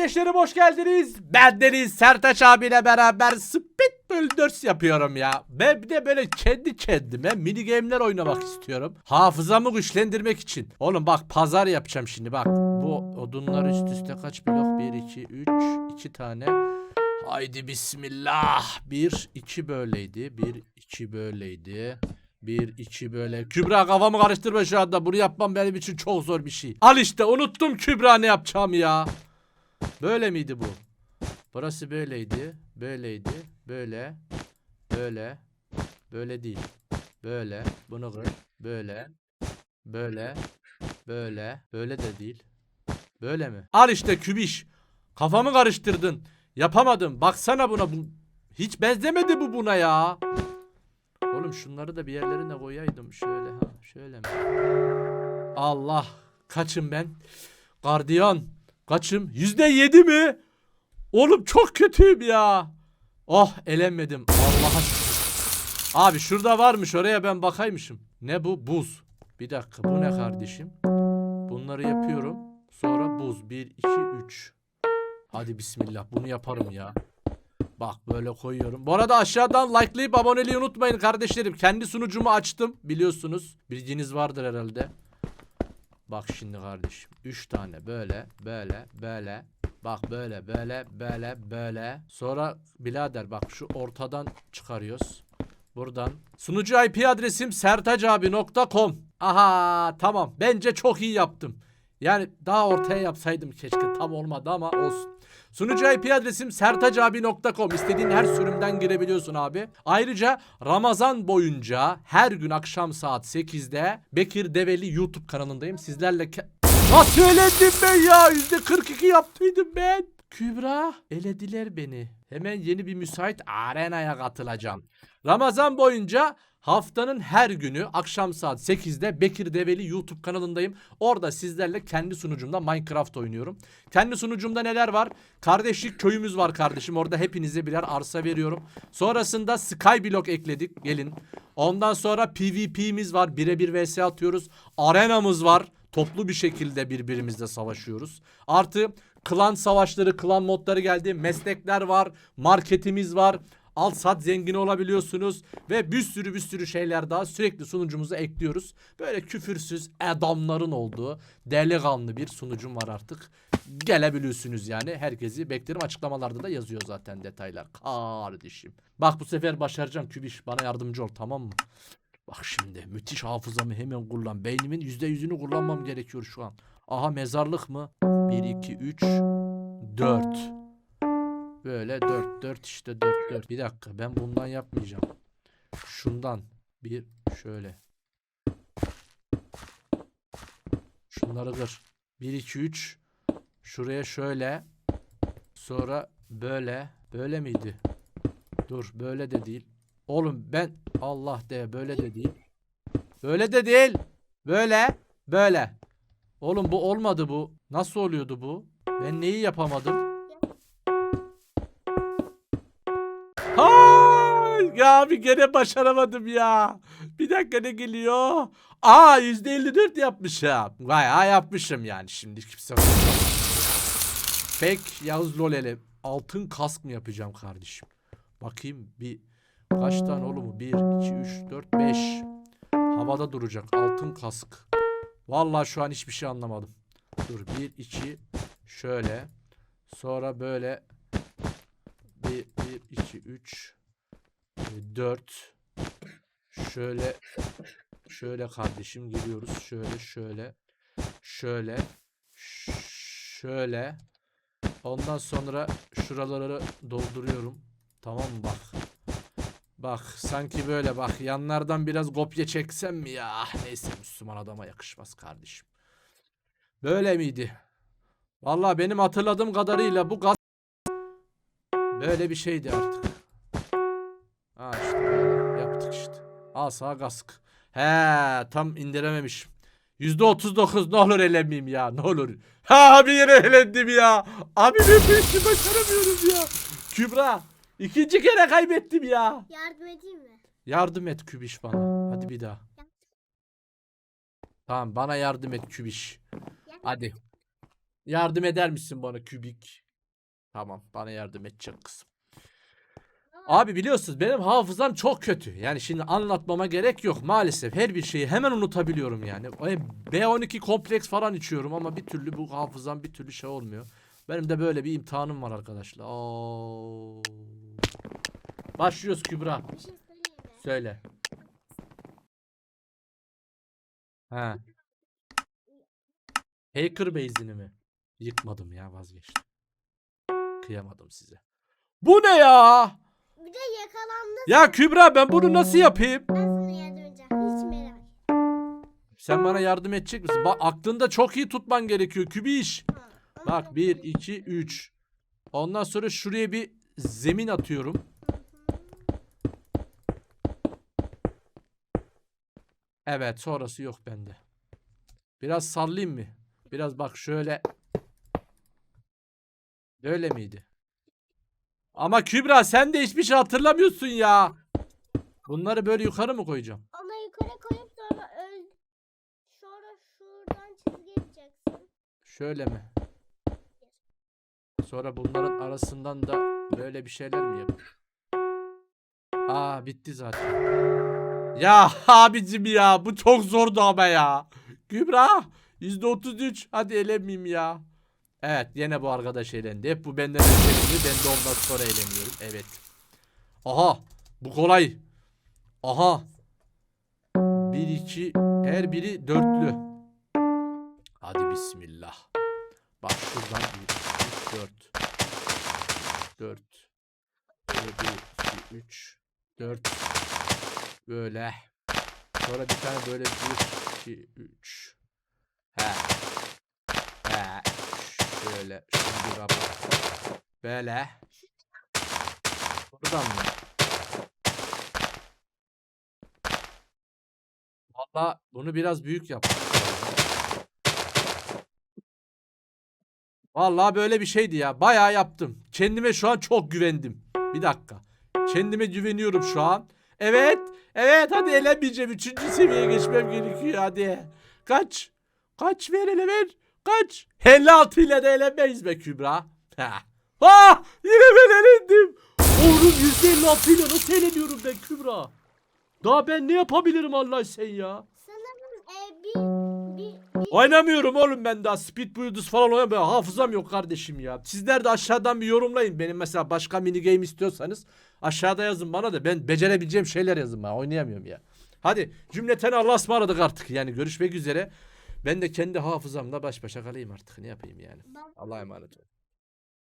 Kardeşlerim hoş geldiniz. Ben Deniz Sertaç abiyle beraber Speedball 4 yapıyorum ya. Ben bir de böyle kendi kendime mini game'ler oynamak istiyorum. Hafızamı güçlendirmek için. Oğlum bak pazar yapacağım şimdi bak. Bu odunlar üst üste kaç blok? 1, 2, 3, 2 tane. Haydi bismillah. 1, 2 böyleydi. 1, 2 böyleydi. Bir, iki böyle. Kübra kafamı karıştırma şu anda. Bunu yapmam benim için çok zor bir şey. Al işte unuttum Kübra ne yapacağım ya. Böyle miydi bu? Burası böyleydi. Böyleydi. Böyle. Böyle. Böyle değil. Böyle. Bunu kır. Böyle. Böyle. Böyle. Böyle de değil. Böyle mi? Al işte kübiş. Kafamı karıştırdın. Yapamadım. Baksana buna. Bu... Hiç benzemedi bu buna ya. Oğlum şunları da bir yerlerine koyaydım. Şöyle ha. Şöyle mi? Allah. Kaçım ben? Gardiyan. Kaçım? Yüzde yedi mi? Oğlum çok kötüyüm ya. Oh elenmedim. Allah'a. Abi şurada varmış oraya ben bakaymışım. Ne bu? Buz. Bir dakika bu ne kardeşim? Bunları yapıyorum. Sonra buz. 1, 2, 3. Hadi bismillah bunu yaparım ya. Bak böyle koyuyorum. Bu arada aşağıdan likelayıp aboneliği unutmayın kardeşlerim. Kendi sunucumu açtım biliyorsunuz. Bilginiz vardır herhalde. Bak şimdi kardeşim. 3 tane böyle böyle böyle. Bak böyle böyle böyle böyle. Sonra birader bak şu ortadan çıkarıyoruz. Buradan. Sunucu IP adresim sertacabi.com. Aha tamam. Bence çok iyi yaptım. Yani daha ortaya yapsaydım keşke tam olmadı ama olsun. Sunucu IP adresim sertacabi.com. İstediğin her sürümden girebiliyorsun abi. Ayrıca Ramazan boyunca her gün akşam saat 8'de Bekir Develi YouTube kanalındayım. Sizlerle Nasıl elendim ben ya? %42 yaptıydım ben. Kübra elediler beni. Hemen yeni bir müsait arenaya katılacağım. Ramazan boyunca haftanın her günü akşam saat 8'de Bekir Develi YouTube kanalındayım. Orada sizlerle kendi sunucumda Minecraft oynuyorum. Kendi sunucumda neler var? Kardeşlik köyümüz var kardeşim. Orada hepinize birer arsa veriyorum. Sonrasında Skyblock ekledik. Gelin. Ondan sonra PvP'miz var. Birebir vs atıyoruz. Arenamız var. Toplu bir şekilde birbirimizle savaşıyoruz. Artı klan savaşları, klan modları geldi. Meslekler var. Marketimiz var. Al sat zengin olabiliyorsunuz ve bir sürü bir sürü şeyler daha sürekli sunucumuza ekliyoruz. Böyle küfürsüz adamların olduğu delikanlı bir sunucum var artık. Gelebiliyorsunuz yani. Herkesi beklerim. Açıklamalarda da yazıyor zaten detaylar. Kardeşim. Bak bu sefer başaracağım Kübiş. Bana yardımcı ol tamam mı? Bak şimdi müthiş hafızamı hemen kullan. Beynimin yüzde yüzünü kullanmam gerekiyor şu an. Aha mezarlık mı? 1, 2, 3, 4. Böyle 4, 4 işte 4, 4. Bir dakika ben bundan yapmayacağım. Şundan bir şöyle. Şunları kır. 1, 2, 3. Şuraya şöyle. Sonra böyle. Böyle miydi? Dur böyle de değil. Oğlum ben Allah de böyle de değil. Böyle de değil. Böyle. Böyle. Oğlum bu olmadı bu. Nasıl oluyordu bu? Ben neyi yapamadım? Hay! Ya abi gene başaramadım ya. Bir dakika ne geliyor? Aa %54 yapmışım. Bayağı yapmışım yani şimdi kimse Pek Yavuz Loleli altın kask mı yapacağım kardeşim? Bakayım bir kaç tane oğlum bu? 1, 2, 3, 4, 5. Havada duracak altın kask. Vallahi şu an hiçbir şey anlamadım. Dur 1, 2 şöyle. Sonra böyle 1, 1, 2, 3 4 Şöyle şöyle kardeşim geliyoruz. Şöyle şöyle şöyle şöyle Ondan sonra şuraları dolduruyorum. Tamam mı bak. Bak sanki böyle bak yanlardan biraz kopya çeksem mi ya? Neyse Müslüman adama yakışmaz kardeşim. Böyle miydi? Vallahi benim hatırladığım kadarıyla bu gaz böyle bir şeydi artık. Ha işte yaptık işte. Al sağ kask. He tam indirememişim. %39 ne olur elenmeyeyim ya ne olur. Ha abi yine elendim ya. Abi ben bu işi ya. Kübra ikinci kere kaybettim ya. Yardım edeyim mi? Yardım et Kübiş bana. Hadi bir daha. Tamam bana yardım et Kübiş. Hadi. Yardım eder misin bana Kübik? Tamam bana yardım edecek kızım. Abi biliyorsunuz benim hafızam çok kötü. Yani şimdi anlatmama gerek yok maalesef. Her bir şeyi hemen unutabiliyorum yani. E, B12 kompleks falan içiyorum ama bir türlü bu hafızam bir türlü şey olmuyor. Benim de böyle bir imtihanım var arkadaşlar. Oo. Başlıyoruz Kübra. Bir şey söyleyeyim mi? Söyle. Ha. Hacker base'ini mi? Yıkmadım ya vazgeçtim. Kıyamadım size. Bu ne ya? Bir de yakalandı. Ya Kübra ben bunu nasıl yapayım? Ben sana yardım edeceğim. Hiç merak etme. Sen bana yardım edecek misin? Bak aklında çok iyi tutman gerekiyor Kübiş. Bak çok 1, iyi. 2, 3. Ondan sonra şuraya bir zemin atıyorum. Evet sonrası yok bende. Biraz sallayayım mı? Biraz bak şöyle. Böyle miydi? Ama Kübra sen de hiçbir şey hatırlamıyorsun ya. Bunları böyle yukarı mı koyacağım? Ama yukarı koyup sonra öl. Sonra şuradan çizgi yapacaksın. Şöyle mi? Sonra bunların arasından da böyle bir şeyler mi yap? Aa bitti zaten. Ya abicim ya bu çok zordu ama ya. Kübra %33 hadi elenmeyeyim ya. Evet yine bu arkadaş elendi. Hep bu benden önce eleniyor. Ben de ondan sonra eleniyorum. Evet. Aha bu kolay. Aha. 1 2 her biri dörtlü. Hadi bismillah. Bak şuradan 1 4 4 1 2 3 4 böyle sonra bir tane böyle 1 2 3 he he şöyle şimdi bak böyle buradan mı Valla bunu biraz büyük yap. Vallahi böyle bir şeydi ya. Bayağı yaptım. Kendime şu an çok güvendim. Bir dakika. Kendime güveniyorum şu an. Evet. Evet hadi elenmeyeceğim. Üçüncü seviyeye geçmem gerekiyor hadi. Kaç? Kaç ver hele ver. Kaç? 56 ile de elenmeyiz be Kübra. Ha. Ah! Yine ben elendim. Oğlum %56 ile nasıl eleniyorum ben Kübra? Daha ben ne yapabilirim Allah sen ya? Oynamıyorum oğlum ben daha Speed Builders falan oynamıyorum. Hafızam yok kardeşim ya. Sizler de aşağıdan bir yorumlayın. Benim mesela başka mini game istiyorsanız aşağıda yazın bana da ben becerebileceğim şeyler yazın bana. Oynayamıyorum ya. Hadi cümleten Allah'a ısmarladık artık. Yani görüşmek üzere. Ben de kendi hafızamla baş başa kalayım artık. Ne yapayım yani. Allah'a emanet olun.